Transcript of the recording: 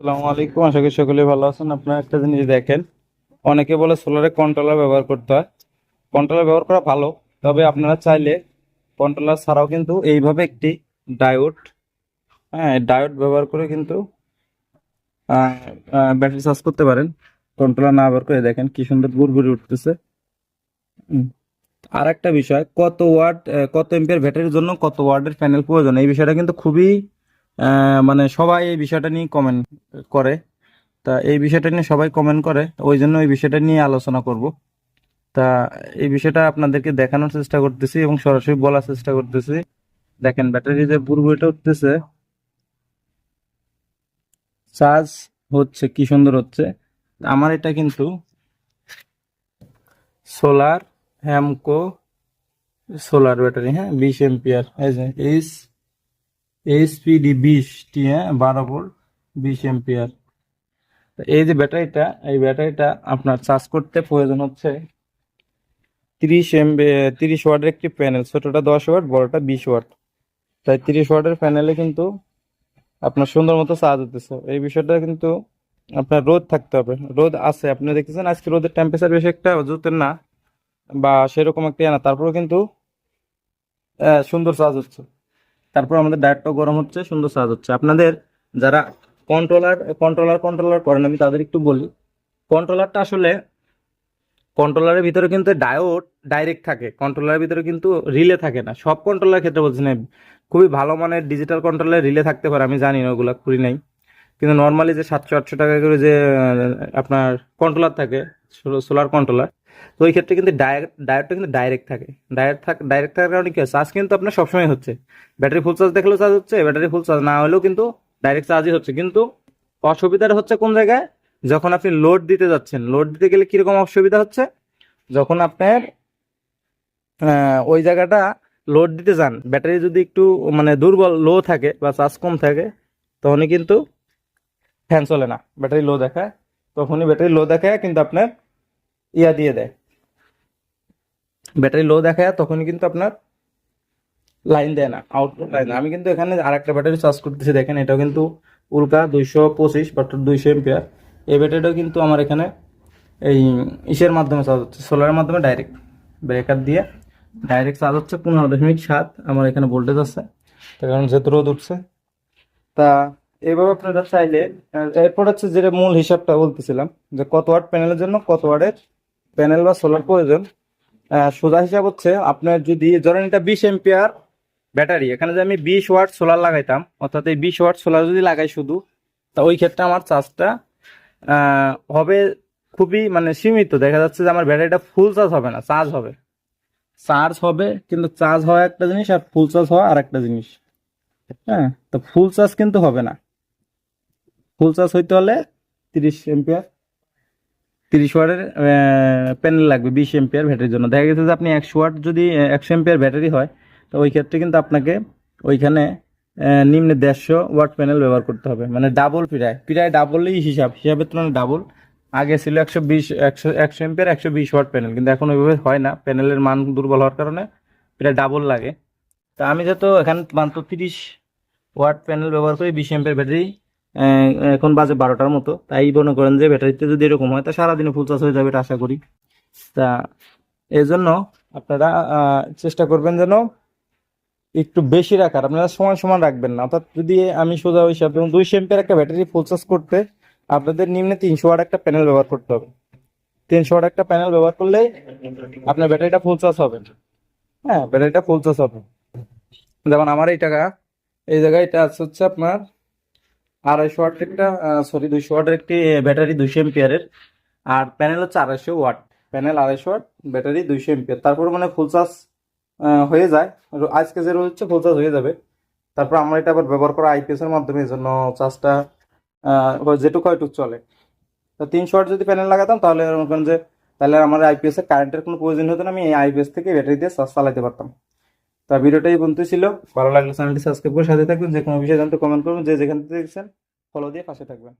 আসসালামু আলাইকুম। আশা করি সকলে ভালো আছেন। আপনারা একটা জিনিস দেখেন। অনেকে বলে সোলারে কন্ট্রোলার ব্যবহার করতে হয়। কন্ট্রোলার ব্যবহার করা ভালো তবে আপনারা চাইলে কন্ট্রোলার ছাড়াও কিন্তু এইভাবে একটি ডায়োড হ্যাঁ ডায়োড ব্যবহার করে কিন্তু ব্যাটারি চার্জ করতে পারেন। কন্ট্রোলার না ব্যবহার করে দেখেন কি সুন্দর বুড়বুড়ি উঠতেছে। আর একটা বিষয় কত আহ, কত এম্পিয়ার ব্যাটারির জন্য কত ওয়ার্ডের প্যানেল প্রয়োজন? এই বিষয়টা কিন্তু খুবই মানে সবাই এই বিষয়টা নিয়ে কমেন্ট করে। তা এই বিষয়টা নিয়ে সবাই কমেন্ট করে। ওই জন্য এই বিষয়টা নিয়ে আলোচনা করব। তা এই বিষয়টা আপনাদেরকে দেখানোর চেষ্টা করতেছি এবং সরাসরি বলার চেষ্টা করতেছি। দেখেন, ব্যাটারি যে বুড়বুড়িটা উঠতেছে চার্জ হচ্ছে, কি সুন্দর হচ্ছে। আমার এটা কিন্তু সোলার হ্যামকো সোলার ব্যাটারি হ্যাঁ? বিশ এম্পিয়ার এই যে এইচ এইচপিডি বিশটি হ্যাঁ বারো ভোল্ট, বিশ এম্পিয়ার এই যে ব্যাটারিটা, এই ব্যাটারিটা আপনার চার্জ করতে প্রয়োজন হচ্ছে তিরিশ এমবি তিরিশ ওয়াটের একটি প্যানেল ছোটটা দশ ওয়াট, বড়টা বিশ ওয়াট। তাই তিরিশ ওয়াটের প্যানেলে কিন্তু আপনার সুন্দর মতো চার্জ হতেছে এই বিষয়টা কিন্তু আপনার রোদ থাকতে হবে। রোদ আছে, আপনি দেখতেছেন আজকে রোদের টেম্পারেচার বেশি একটা, জুতের না, বা সেরকম একটা ইয়ে না, তারপরেও কিন্তু সুন্দর চার্জ হচ্ছে। তারপর আমাদের ডায়েটটাও গরম হচ্ছে, সুন্দর চার্জ হচ্ছে। আপনাদের যারা কন্ট্রোলার কন্ট্রোলার কন্ট্রোলার করেন, আমি তাদের একটু বলি। কন্ট্রোলারটা আসলে কন্ট্রোলারের ভিতরে কিন্তু ডায়োড ডাইরেক্ট থাকে কন্ট্রোলারের ভিতরে কিন্তু রিলে থাকে না। সব কন্ট্রোলার ক্ষেত্রে বলছি না, খুবই ভালো মানের ডিজিটাল কন্ট্রোলার রিলে থাকতে পারে, আমি জানি না ওগুলো করি নাই। কিন্তু নর্মালি যে সাতশো আটশো টাকা করে যে আপনার কন্ট্রোলার থাকে সোলার কন্ট্রোলার তো ওই ক্ষেত্রে কিন্তু ডায়োডটা কিন্তু ডাইরেক্ট থাকে। ডাইরেক্ট থাক ডাইরেক্ট থাকার কারণে কি হয়? চার্জ কিন্তু আপনার সবসময় হচ্ছে। ব্যাটারি ফুল চার্জ দেখলেও চার্জ হচ্ছে ব্যাটারি ফুল চার্জ না হলেও কিন্তু ডাইরেক্ট চার্জই হচ্ছে। কিন্তু অসুবিধাটা হচ্ছে কোন জায়গায়? যখন আপনি লোড দিতে যাচ্ছেন লোড দিতে গেলে কীরকম অসুবিধা হচ্ছে? যখন আপনার ওই জায়গাটা লোড দিতে যান ব্যাটারি যদি একটু মানে দুর্বল লো থাকে বা চার্জ কম থাকে, তখনই কিন্তু ফ্যান চলে না। ব্যাটারি লো দেখায়, তখনই ব্যাটারি লো দেখায়, কিন্তু আপনার ইয়া দিয়ে দেয়। ব্যাটারি লো দেখায়, তখনই কিন্তু আপনার লাইন দেয় না আউটপুট লাইন আমি কিন্তু এখানে আর একটা ব্যাটারি চার্জ করতেছি, দেখেন, এটাও কিন্তু উল্কা দুইশো পঁচিশ বাট দুইশো এম্পিয়ার এই ব্যাটারিটাও কিন্তু আমার এখানে এই ইসের মাধ্যমে চার্জ হচ্ছে সোলারের মাধ্যমে ডাইরেক্ট ব্রেকার দিয়ে। ডাইরেক্ট চার্জ হচ্ছে পনেরো দশমিক সাত, আমার এখানে ভোল্টেজ আছে। তার কারণ যেহেতু রোদ উঠছে। তা এইভাবে আপনারা চাইলে, এরপর হচ্ছে যেটা মূল হিসাবটা বলতেছিলাম, যে কত ওয়াট প্যানেলের জন্য কত ওয়াটের প্যানেল বা সোলার প্রয়োজন। সোজা হিসাব হচ্ছে আপনার যদি ধরেন এটা বিশ এম্পিয়ার ব্যাটারি, এখানে যে আমি বিশ ওয়াট সোলার লাগাইতাম, অর্থাৎ এই বিশ ওয়াট সোলার যদি লাগাই শুধু, তা ওই ক্ষেত্রে আমার চার্জটা হবে খুবই মানে সীমিত। দেখা যাচ্ছে যে আমার ব্যাটারিটা ফুল চার্জ হবে না চার্জ হবে। চার্জ হবে, কিন্তু চার্জ হওয়া একটা জিনিস আর ফুল চার্জ হওয়া আর একটা জিনিস। হ্যাঁ তো ফুল চার্জ কিন্তু হবে না। ফুল চার্জ হইতে হলে তিরিশ এম্পিয়ার তিরিশ ওয়াটের প্যানেল লাগবে, বিশ এম্পিয়ার ব্যাটারির জন্য। দেখা গেছে যে আপনি একশো ওয়াট যদি একশো এম্পিয়ার ব্যাটারি হয়, তো ওই ক্ষেত্রে কিন্তু আপনাকে ওইখানে নিম্নে দেড়শো ওয়াট প্যানেল ব্যবহার করতে হবে। মানে ডাবল প্রায়। প্রায় ডাবলই হিসাব। হিসাবের তুলনায় ডাবল আগে ছিল একশো বিশ, একশো একশো এম্পিয়ার একশো বিশ ওয়াট প্যানেল কিন্তু এখন ওইভাবে হয় না। প্যানেলের মান দুর্বল হওয়ার কারণে প্রায় ডাবল লাগে। তা আমি যত এখানে মাত্র তিরিশ ওয়াট প্যানেল ব্যবহার করি, বিশ এম্পিয়ার ব্যাটারি এখন বাজে বারোটার মতো। তাই মনে করেন যে ব্যাটারিতে যদি এরকম হয়, তা সারাদিনে ফুল চার্জ হয়ে যাবে এটা আশা করি। তা এই জন্য আপনারা চেষ্টা করবেন যেন একটু বেশি রাখার। আপনারা সমান সমান রাখবেন না। অর্থাৎ যদি আমি সোজা হিসাব এবং দুইশো এম্পিয়ার একটা ব্যাটারি ফুল চার্জ করতে আপনাদের নিম্নে তিনশো ওয়াট একটা প্যানেল ব্যবহার করতে হবে। তিনশো ওয়াট একটা প্যানেল ব্যবহার করলেই আপনার ব্যাটারিটা ফুল চার্জ হবে। হ্যাঁ ব্যাটারিটা ফুল চার্জ হবে। যেমন আমার এই টাকা, এই জায়গায় এটা আছে হচ্ছে আপনার আড়াইশো ওয়াট একটা সরি দুইশো ওয়াটের একটি ব্যাটারি দুইশো এম্পিয়ারের। আর প্যানেল হচ্ছে আড়াইশো ওয়াট। প্যানেল আড়াইশো ওয়াট, ব্যাটারি দুইশো এম্পিয়ার। তারপর মানে ফুল চার্জ হয়ে যায়। আজকে যে হচ্ছে ফুল চার্জ হয়ে যাবে। তারপর আমরা এটা আবার ব্যবহার করা আইপিএস এর মাধ্যমে, এই জন্য চার্জটা যেটুকু হয় এটুকু চলে। তো তিনশো ওয়াট যদি প্যানেল লাগাতাম, তাহলে মনে যে, তাহলে আমার আইপিএস এর কারেন্টের কোনো প্রয়োজন হতো না। আমি এই আইপিএস থেকে ব্যাটারি দিয়ে চার্জ চালাতে পারতাম। তা ভিডিওটাই বন্ধু ছিল। ভালো লাগলে চ্যানেলটি সাবস্ক্রাইব করে সাথে থাকবেন। যে কোনো বিষয়ে জানতে কমেন্ট করবেন। যে যেখান থেকে দেখছেন ফলো দিয়ে পাশে থাকবেন।